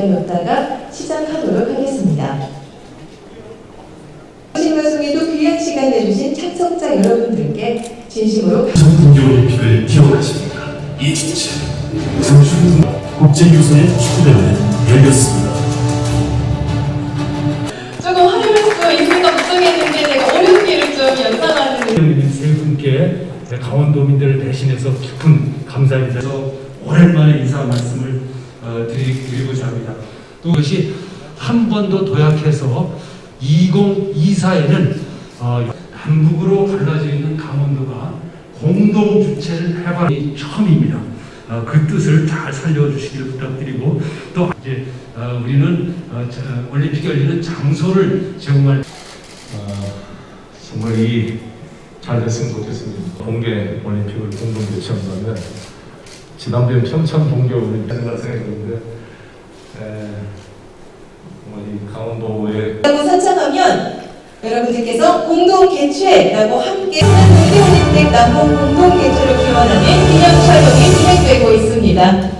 기다렸다가 시작하도록 하겠습니다. 방송에도 귀한 시간 내주신 참석자 여러분들께 진심으로 동계올림픽을 기억하십니다. 이 주체 장충 국제유소의 축구대회는 열렸습니다. 조금 활용할 수 있을까 걱정했는데 제가 어렵기를 좀 연상하는 세 분께 강원도민들을 대신해서 깊은 감사 인사서 오랜만에 인사 말씀을 어, 드리, 드리고자 합니다. 또 그것이 한 번 더 도약해서 2024에는 어, 남북으로 갈라져 있는 강원도가 공동 주체를 해발이 처음입니다. 어, 그 뜻을 잘 살려주시길 부탁드리고 또 이제 어, 우리는 어, 자, 올림픽 열리는 장소를 정말 아, 정말 이 잘 됐으면 좋겠습니다. 동계 올림픽을 공동 개최한다면 지난번에 평창 동계 올림픽 생각 생각했는데 에, 정말 이 강원도의 라고 선창하면 여러분들께서 공동 개최라고 함께 동계올림픽 남북 공동 개최를 기원하는 기념 촬영이 진행되고 있습니다.